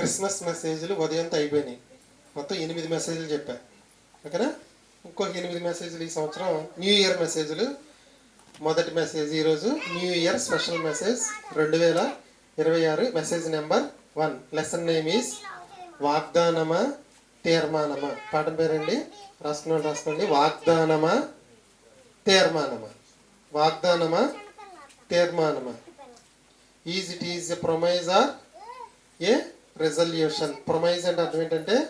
Christmas మెసేజ్లు ఉదయంతో అయిపోయినాయి. మొత్తం ఎనిమిది మెసేజ్లు చెప్పా. ఓకేనా? ఇంకొక ఎనిమిది మెసేజ్లు ఈ సంవత్సరం న్యూ ఇయర్ మెసేజ్లు. మొదటి మెసేజ్ ఈరోజు న్యూ ఇయర్ స్పెషల్ మెసేజ్ రెండు వేల ఇరవై ఆరు message number one. Lesson name is వాగ్దానమా తీర్మానమా. పాఠం పేరండి? రాసుకున్నాడు రాసుకోండి. వాగ్దానమా తీర్మానమా. వాగ్దానమా తీర్మానమా. Is it is a promise or a? Resolution promise అంటే అర్థం ఏంటంటే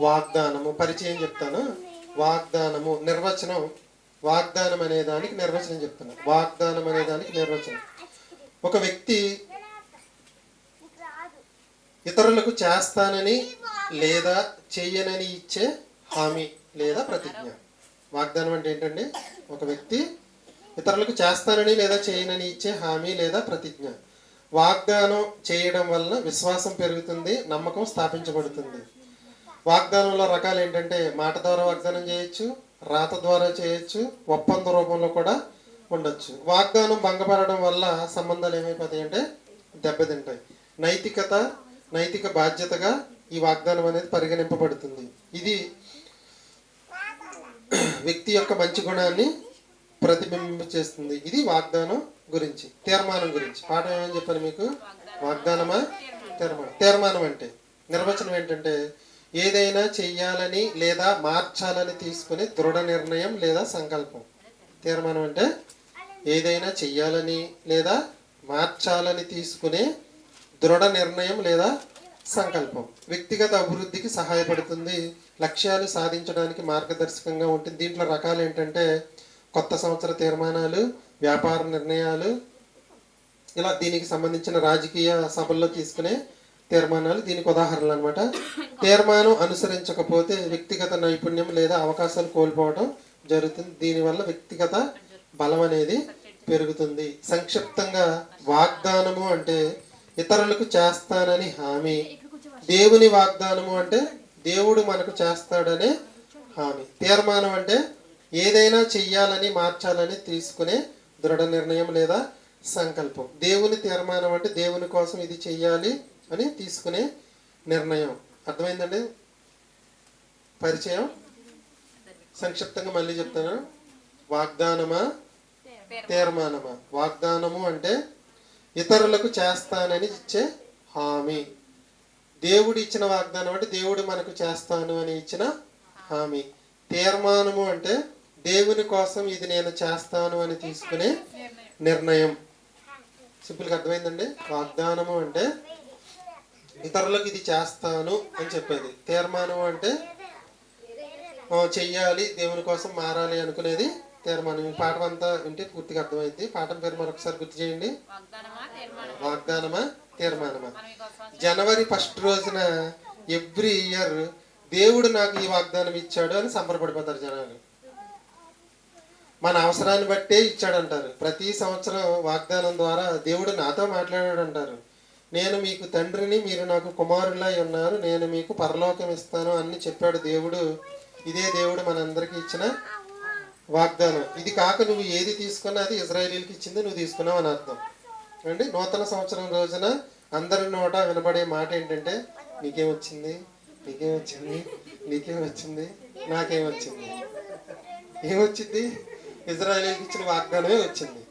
వాగ్దానము. పరిచయం చెప్తాను. వాగ్దానము నిర్వచనం. వాగ్దానం అనే దానికి నిర్వచనం చెప్తాను. వాగ్దానం అనే దానికి నిర్వచనం. ఒక వ్యక్తి ఇతరులకు చేస్తానని లేదా చెయ్యనని ఇచ్చే హామీ లేదా ప్రతిజ్ఞ. వాగ్దానం అంటే ఏంటండి? ఒక వ్యక్తి ఇతరులకు చేస్తానని లేదా చేయనని ఇచ్చే హామీ లేదా ప్రతిజ్ఞ. వాగ్దానం చేయడం వలన విశ్వాసం పెరుగుతుంది నమ్మకం స్థాపించబడుతుంది. వాగ్దానంలో రకాలు ఏంటంటే మాట ద్వారా వాగ్దానం చేయొచ్చు రాత ద్వారా చేయొచ్చు ఒప్పంద రూపంలో కూడా ఉండొచ్చు. వాగ్దానం భంగపడడం వల్ల సంబంధాలు ఏమైపోతాయి అంటే దెబ్బతింటాయి. నైతికత నైతిక బాధ్యతగా ఈ వాగ్దానం అనేది పరిగణింపబడుతుంది. ఇది వ్యక్తి యొక్క మంచి గుణాన్ని ప్రతిబింబ చేస్తుంది ఇది వాగ్దానం గురించి తీర్మానం గురించి. పాఠం ఏమని చెప్పాను మీకు? వాగ్దానమా? తీర్మానం. తీర్మానం అంటే నిర్వచనం ఏంటంటే ఏదైనా చెయ్యాలని లేదా మార్చాలని తీసుకునే దృఢ నిర్ణయం లేదా సంకల్పం. తీర్మానం అంటే ఏదైనా చెయ్యాలని లేదా మార్చాలని తీసుకునే దృఢ నిర్ణయం లేదా సంకల్పం. వ్యక్తిగత అభివృద్ధికి సహాయపడుతుంది లక్ష్యాలు సాధించడానికి మార్గదర్శకంగా ఉంటుంది. దీంట్లో రకాలు ఏంటంటే కొత్త సంవత్సర తీర్మానాలు వ్యాపార నిర్ణయాలు ఇలా దీనికి సంబంధించిన రాజకీయ సభల్లో తీసుకునే తీర్మానాలు దీనికి ఉదాహరణలు అనమాట తీర్మానం అనుసరించకపోతే వ్యక్తిగత నైపుణ్యం లేదా అవకాశాలు కోల్పోవడం జరుగుతుంది. దీనివల్ల వ్యక్తిగత బలం అనేది పెరుగుతుంది. సంక్షిప్తంగా వాగ్దానము అంటే ఇతరులకు చేస్తానని హామీ. దేవుని వాగ్దానము అంటే దేవుడు మనకు చేస్తాడనే హామీ. తీర్మానం అంటే ఏదైనా చెయ్యాలని మార్చాలని తీసుకునే దృఢ నిర్ణయం లేదా సంకల్పం. దేవుని తీర్మానం అంటే దేవుని కోసం ఇది చెయ్యాలి అని తీసుకునే నిర్ణయం. అర్థమైందండి? పరిచయం? సంక్షిప్తంగా మళ్ళీ చెప్తాను. వాగ్దానమా? తీర్మానమా? వాగ్దానము అంటే ఇతరులకు చేస్తానని ఇచ్చే హామీ. దేవుడు ఇచ్చిన వాగ్దానం అంటే దేవుడు మనకు చేస్తాను అని ఇచ్చిన హామీ. తీర్మానము అంటే దేవుని కోసం ఇది నేను చేస్తాను అని తీసుకునే నిర్ణయం. సింపుల్గా అర్థమైందండి? వాగ్దానము అంటే ఇతరులకు ఇది చేస్తాను అని చెప్పేది. తీర్మానం అంటే చెయ్యాలి దేవుని కోసం మారాలి అనుకునేది తీర్మానం. ఈ పాఠం అంతా వింటే పూర్తిగా అర్థమైంది. పాఠం పేరు మరొకసారి గుర్తు చేయండి. వాగ్దానమా తీర్మానమా? జనవరి ఫస్ట్ రోజున ఎవ్రీ ఇయర్ దేవుడు నాకు ఈ వాగ్దానం ఇచ్చాడు అని సంబరపడిపోతారు జనాలు. మన అవసరాన్ని బట్టే ఇచ్చాడు అంటారు ప్రతి సంవత్సరం వాగ్దానం ద్వారా దేవుడు నాతో మాట్లాడాడు అంటారు నేను మీకు తండ్రిని మీరు నాకు కుమారులై ఉన్నారు. నేను మీకు పరలోకం ఇస్తాను అని చెప్పాడు దేవుడు. ఇదే దేవుడు మనందరికీ ఇచ్చిన వాగ్దానం. ఇది కాక నువ్వు ఏది తీసుకున్నా అది ఇజ్రాయేలీలకి ఇచ్చింది నువ్వు తీసుకున్నావు అని అర్థం. అండి నూతన సంవత్సరం రోజున అందరి నోట వినబడే మాట ఏంటంటే నీకేం వచ్చింది నీకేం వచ్చింది నీకేం వచ్చింది నాకేం వచ్చింది ఏమొచ్చింది? ఇజ్రాయలీకి ఇచ్చిన వాగ్దానమే వచ్చింది.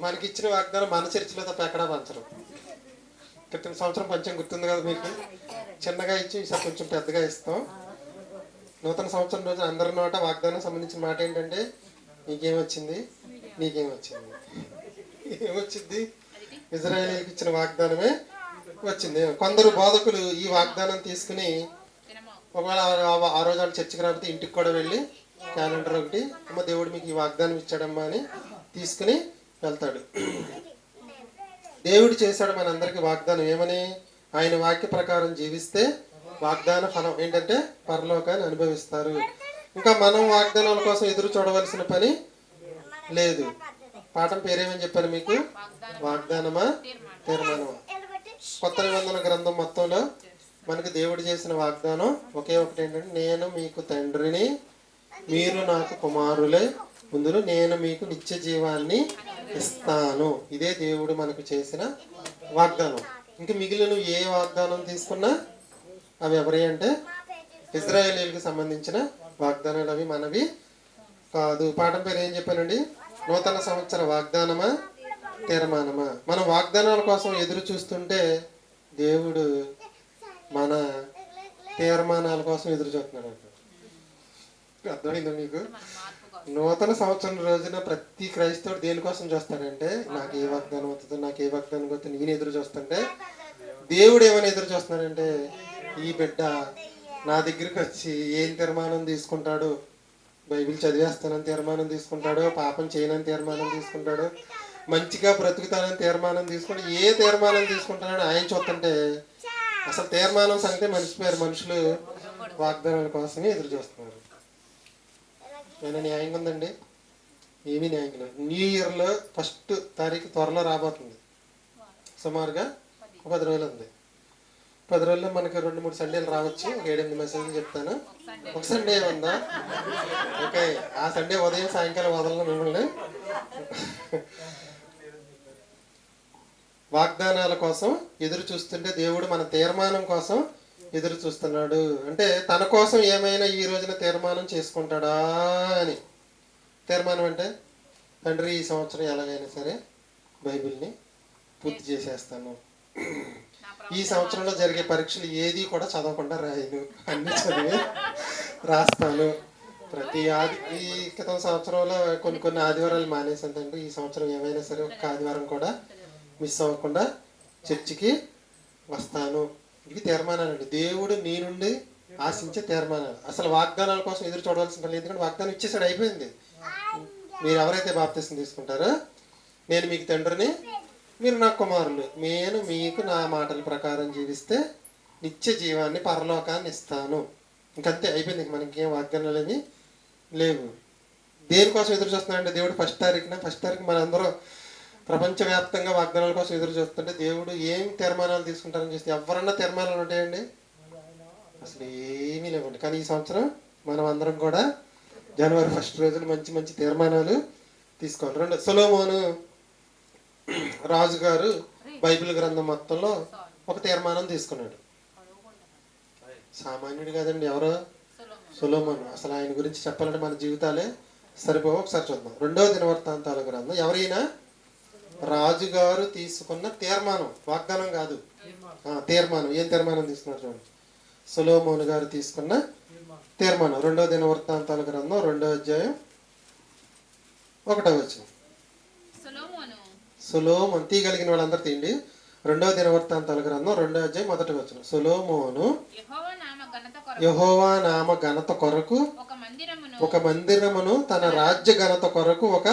మనకి ఇచ్చిన వాగ్దానం మన చర్చిలో తప్ప ఎక్కడా పంచరు. క్రితం సంవత్సరం పంచం గుర్తుంది కదా మీకు? చిన్నగా ఇచ్చి ఈసారి కొంచెం పెద్దగా ఇస్తాం. నూతన సంవత్సరం రోజు అందరి నోట వాగ్దానం సంబంధించిన మాట ఏంటంటే నీకేం వచ్చింది? నీకేం వచ్చింది? ఏమొచ్చింది? ఇజ్రాయలీకి ఇచ్చిన వాగ్దానమే వచ్చింది. కొందరు బోధకులు ఈ వాగ్దానం తీసుకుని ఒకవేళ ఆ- ఆ రోజు వాళ్ళు చర్చికి రాకపోతే ఇంటికి కూడా వెళ్ళి క్యాలెండర్ ఒకటి. అమ్మ దేవుడు మీకు ఈ వాగ్దానం ఇచ్చాడమ్మా అని తీసుకుని వెళ్తాడు. దేవుడు చేశాడు మనందరికీ వాగ్దానం ఏమని? ఆయన వాక్య ప్రకారం జీవిస్తే వాగ్దాన ఫలం ఏంటంటే పరలోకాన్ని అనుభవిస్తారు. ఇంకా మనం వాగ్దానాల కోసం ఎదురు చూడవలసిన పని లేదు. పాఠం పేరేమని చెప్పాను మీకు? వాగ్దానమా? తీర్మానమా? కొత్త నిబంధన గ్రంథం మొత్తంలో మనకి దేవుడు చేసిన వాగ్దానం ఒకే ఒకటి ఏంటంటే నేను మీకు తండ్రిని మీరు నాకు కుమారులే ముందు నేను మీకు నిత్య జీవాన్ని ఇస్తాను. ఇదే దేవుడు మనకు చేసిన వాగ్దానం. ఇంకా మిగిలిన ఏ వాగ్దానం తీసుకున్నా అవి ఎవరి అంటే ఇజ్రాయేలీలకు సంబంధించిన వాగ్దానాలు అవి మనవి కాదు. పాఠం పేరు ఏం చెప్పానండి? నూతన సంవత్సర వాగ్దానమా? తీర్మానమా? మనం వాగ్దానాల కోసం ఎదురు చూస్తుంటే దేవుడు మన తీర్మానాల కోసం ఎదురు చూస్తున్నాడు అర్థమైందా మీకు? నూతన సంవత్సరం రోజున ప్రతి క్రైస్తవుడు దేనికోసం చూస్తాడంటే నాకు ఏ వాగ్దానం అవుతుందో నాకు ఏ వాగ్దానం వస్తుంది నేను ఎదురు చూస్తుంటే దేవుడు ఏమైనా ఎదురు చూస్తున్నాడంటే ఈ బిడ్డ నా దగ్గరికి వచ్చి ఏం తీర్మానం తీసుకుంటాడు? బైబిల్ చదివేస్తానని తీర్మానం తీసుకుంటాడు పాపం చేయనని తీర్మానం తీసుకుంటాడు మంచిగా బ్రతుకుతానని తీర్మానం తీసుకుంటే ఏ తీర్మానం తీసుకుంటానని ఆయన చూస్తుంటే అసలు తీర్మానం సంగతే మర్చిపోయారు మనుషులు వాగ్దానాల కోసమే ఎదురు చూస్తున్నారు. ఏమైనా న్యాయంగా ఉందండి? ఏమీ న్యాయంగా లేదు. న్యూ ఇయర్లో ఫస్ట్ తారీఖు త్వరలో రాబోతుంది. సుమారుగా పది రోజులు ఉంది. పది రోజుల్లో మనకి రెండు మూడు సండేలు రావచ్చు. ఒక ఏడెనిమిది మెసేజ్లు చెప్తాను. ఒక సండే ఉందా? ఓకే. ఆ సండే ఉదయం సాయంకాలం వదలను మిమ్మల్ని. వాగ్దానాల కోసం ఎదురు చూస్తుంటే దేవుడు మన తీర్మానం కోసం ఎదురు చూస్తున్నాడు. అంటే తన కోసం ఏమైనా ఈ రోజున తీర్మానం చేసుకుంటాడా అని. తీర్మానం అంటే తండ్రి ఈ సంవత్సరం ఎలాగైనా సరే బైబిల్ని పూర్తి చేసేస్తాను. ఈ సంవత్సరంలో జరిగే పరీక్షలు ఏది కూడా చదవకుండా రాయను. అన్ని చదివి రాస్తాను. ప్రతి ఆది ఈ క్రితం సంవత్సరంలో కొన్ని కొన్ని ఆదివారాలు మానేసాను తండ్రి. ఈ సంవత్సరం ఏమైనా సరే ఒక్క ఆదివారం కూడా మిస్ అవ్వకుండా చర్చికి వస్తాను. ఇవి తీర్మానాలండి. దేవుడు నీ నుండి ఆశించే తీర్మానాలు. అసలు వాగ్దానాల కోసం ఎదురు చూడవలసిన పని లేదు. ఎందుకంటే వాగ్దానం ఇచ్చేసాడు అయిపోయింది. మీరు ఎవరైతే బాప్తీసం తీసుకుంటారో నేను మీకు తండ్రిని మీరు నా కుమారులు. నేను మీకు నా మాటల ప్రకారం జీవిస్తే నిత్య జీవాన్ని పరలోకాన్ని ఇస్తాను. ఇంకంతే అయిపోయింది. ఇంక మనకి ఏం వాగ్దానాలు ఏమి లేవు. దేనికోసం ఎదురు చూస్తున్నాడంటే దేవుడు ఫస్ట్ తారీఖున ఫస్ట్ తారీఖు మనందరం ప్రపంచవ్యాప్తంగా వాగ్దానాల కోసం ఎదురు చూస్తుంటే దేవుడు ఏం తీర్మానాలు తీసుకుంటారని చూస్తే ఎవరన్నా తీర్మానాలు ఉంటాయండి? అసలు ఏమీ లేవండి. కానీ ఈ సంవత్సరం మనం అందరం కూడా జనవరి ఫస్ట్ రోజున మంచి మంచి తీర్మానాలు తీసుకోవాలి. రెండు సులోమోను రాజుగారు బైబిల్ గ్రంథం మొత్తంలో ఒక తీర్మానం తీసుకున్నాడు. సామాన్యుడు కాదండి ఎవరో? సులోమోను. అసలు ఆయన గురించి చెప్పాలంటే మన జీవితాలే సరిపోవు. ఒకసారి చూద్దాం. రెండవ దినవర్తాంతాల గ్రంథం. ఎవరైనా రాజుగారు తీసుకున్న తీర్మానం వాగ్దానం కాదు. ఆ, తీర్మానం. ఏం తీర్మానం తీసుకున్నారు చూడండి. సొలోమోను గారు తీసుకున్న తీర్మానం. రెండవ దినవృత్తాంతాల గ్రంథం రెండో అధ్యాయం ఒకటో వచ్చిన సొలొమోను. తీయగలిగిన వాళ్ళందరూ తీయండి. రెండవ దినవృత్తాంతాల గ్రంథం రెండో అధ్యాయం మొదటి వచ్చిన సులోమోను యెహోవా నామ ఘనత కొరకు. ఒక మందిరమును తన రాజ్య ఘనత కొరకు ఒక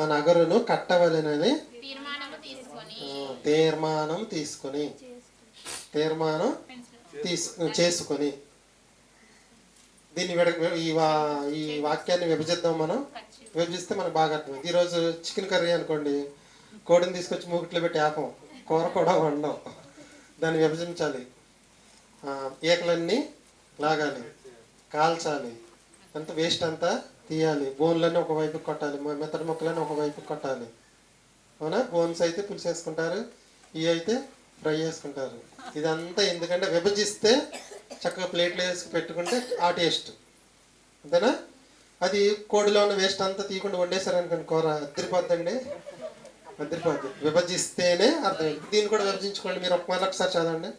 నగరును కట్టవలెనని తీర్మానం తీసుకొని తీర్మానం తీసు చేసుకొని దీన్ని విడ ఈ వా ఈ వాక్యాన్ని విభజిద్దాం మనం. విభజిస్తే మనకు బాగా అర్థమైంది. ఈరోజు చికెన్ కర్రీ అనుకోండి కోడిని తీసుకొచ్చి మూకిట్లో పెట్టి ఆపం. కూర కూడా వండం. దాన్ని విభజించాలి. ఆ, ఈకలన్నీ లాగాలి. కాల్చాలి. అంత వేస్ట్ అంతా తీయాలి. బోన్లన్నీ ఒకవైపు కొట్టాలి. మెత్తడి ముక్కలన్నీ ఒకవైపు కొట్టాలి. అవునా? బోన్స్ అయితే పులుసు వేసుకుంటారు ఇవి అయితే ఫ్రై చేసుకుంటారు. ఇదంతా ఎందుకంటే విభజిస్తే చక్కగా ప్లేట్లో వేసి పెట్టుకుంటే ఆ టేస్ట్. అంతేనా? అది కోడిలో ఉన్న వేస్ట్ అంతా తీయకుండా వండేశారనుకోండి కూర. అద్దరిపోద్దండి. అద్దరిపోద్ది. విభజిస్తేనే అర్థమైంది. దీన్ని కూడా విభజించుకోండి మీరు ఒక మళ్ళీ ఒకసారి చదవండి.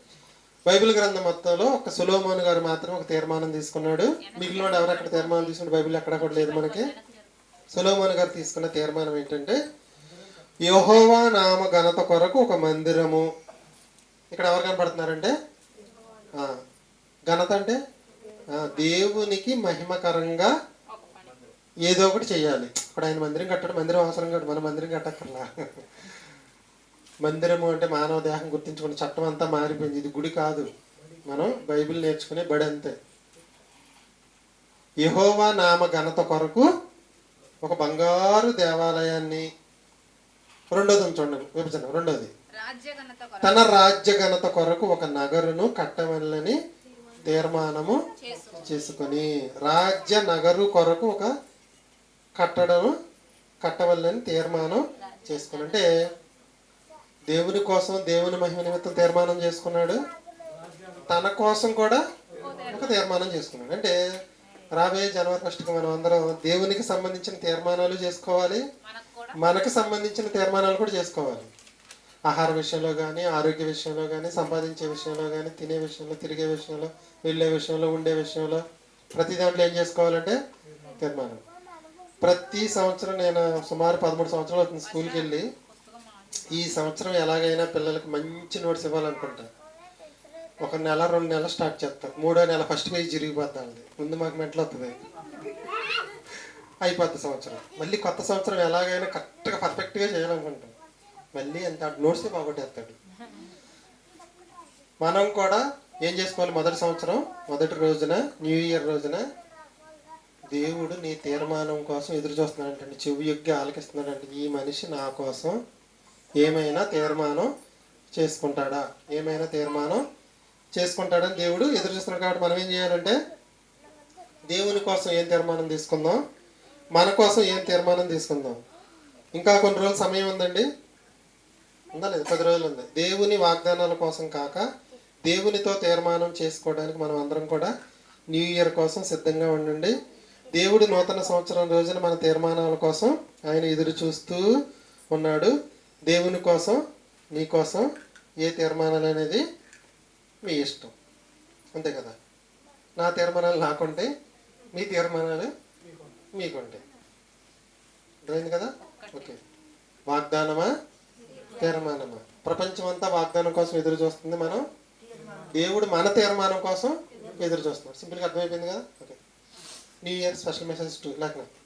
బైబిల్ గ్రంథం మొత్తంలో ఒక సులోమోన్ గారు మాత్రం ఒక తీర్మానం తీసుకున్నాడు. మిగిలిన వాడు ఎవరు అక్కడ తీర్మానం తీసుకుంటే బైబిల్ ఎక్కడ కూడా లేదు మనకి. సులోమోన్ గారు తీసుకున్న తీర్మానం ఏంటంటే యహోవా నామ ఘనత కొరకు ఒక మందిరము. ఇక్కడ ఎవరు కనపడుతున్నారంటే? ఘనత అంటే దేవునికి మహిమకరంగా ఏదో ఒకటి చేయాలి ఇప్పుడు ఆయన మందిరం కట్టడం మందిరం అవసరం కాదు మన మందిరం కట్టక్కర్లా. మందిరము అంటే మానవ దేహం గుర్తించుకున్న చట్టం అంతా మారిపోయింది. ఇది గుడి కాదు. మనం బైబిల్ నేర్చుకునే బడి అంతే. యహోవా నామ ఘనత కొరకు ఒక బంగారు దేవాలయాన్ని రెండోది చూడండి విభజన రెండోది. రాజ్య ఘనత కొరకు. తన రాజ్య ఘనత కొరకు ఒక నగరును కట్టవలని తీర్మానము చేసు చేసుకొని రాజ్య నగరు కొరకు ఒక కట్టడం కట్టవలని తీర్మానం చేసుకుని అంటే దేవుని కోసం దేవుని మహిమ నిమిత్తం తీర్మానం చేసుకున్నాడు. తన కోసం కూడా ఒక తీర్మానం చేసుకున్నాడు. అంటే రాబోయే జనవరి ఫస్ట్కి మనం అందరం దేవునికి సంబంధించిన తీర్మానాలు చేసుకోవాలి. మనకు సంబంధించిన తీర్మానాలు కూడా చేసుకోవాలి. ఆహార విషయంలో కానీ ఆరోగ్య విషయంలో కానీ సంపాదించే విషయంలో కానీ తినే విషయంలో తిరిగే విషయంలో వెళ్ళే విషయంలో ఉండే విషయంలో ప్రతి దాంట్లో ఏం చేసుకోవాలంటే తీర్మానం. ప్రతి సంవత్సరం నేను సుమారు పదమూడు సంవత్సరాలు అవుతుంది స్కూల్కి వెళ్ళి. ఈ సంవత్సరం ఎలాగైనా పిల్లలకు మంచి నోట్స్ ఇవ్వాలనుకుంటా. ఒక నెల రెండు నెలలు స్టార్ట్ చేస్తాం. మూడో నెల ఫస్ట్ పేజ్ జరిగిపోద్ది ముందు మాకు మెంటలు వస్తుంది అయిపోద్ది సంవత్సరం. మళ్ళీ కొత్త సంవత్సరం ఎలాగైనా కరెక్ట్గా పర్ఫెక్ట్గా చేయాలనుకుంటాం. మళ్ళీ అంత నోట్స్ బాగొట్టేస్తాడు మనం కూడా ఏం చేసుకోవాలి మొదటి సంవత్సరం? మొదటి రోజున న్యూ ఇయర్ రోజున దేవుడు నీ తీర్మానం కోసం ఎదురు చూస్తున్నాడంటే చెవి యొక్క ఆలకిస్తున్నాడంటే. ఈ మనిషి నా కోసం ఏమైనా తీర్మానం చేసుకుంటాడా? ఏమైనా తీర్మానం చేసుకుంటాడని దేవుడు ఎదురు చూస్తున్నాడు కాబట్టి మనం ఏం చేయాలంటే దేవుని కోసం ఏం తీర్మానం తీసుకుందాం? మన కోసం ఏం తీర్మానం తీసుకుందాం? ఇంకా కొన్ని రోజులు సమయం ఉందండి? ఉందా లేదు? పది రోజులు ఉంది. దేవుని వాగ్దానాల కోసం కాక దేవునితో తీర్మానం చేసుకోవడానికి మనం అందరం కూడా న్యూ ఇయర్ కోసం సిద్ధంగా ఉండండి. దేవుడు నూతన సంవత్సరం రోజున మన తీర్మానాల కోసం ఆయన ఎదురు చూస్తూ ఉన్నాడు. దేవుని కోసం నీ కోసం ఏ తీర్మానాలు అనేది మీ ఇష్టం. అంతే కదా? నా తీర్మానాలు నాకుంటే మీ తీర్మానాలు మీకుంటాయి అర్థమైంది కదా? ఓకే. వాగ్దానమా? తీర్మానమా? ప్రపంచం అంతా వాగ్దానం కోసం ఎదురు చూస్తుంది మనం. దేవుడు మన తీర్మానం కోసం ఎదురు చూస్తున్నాడు. సింపుల్గా అర్థమైపోయింది కదా? Okay. New year special message నాకు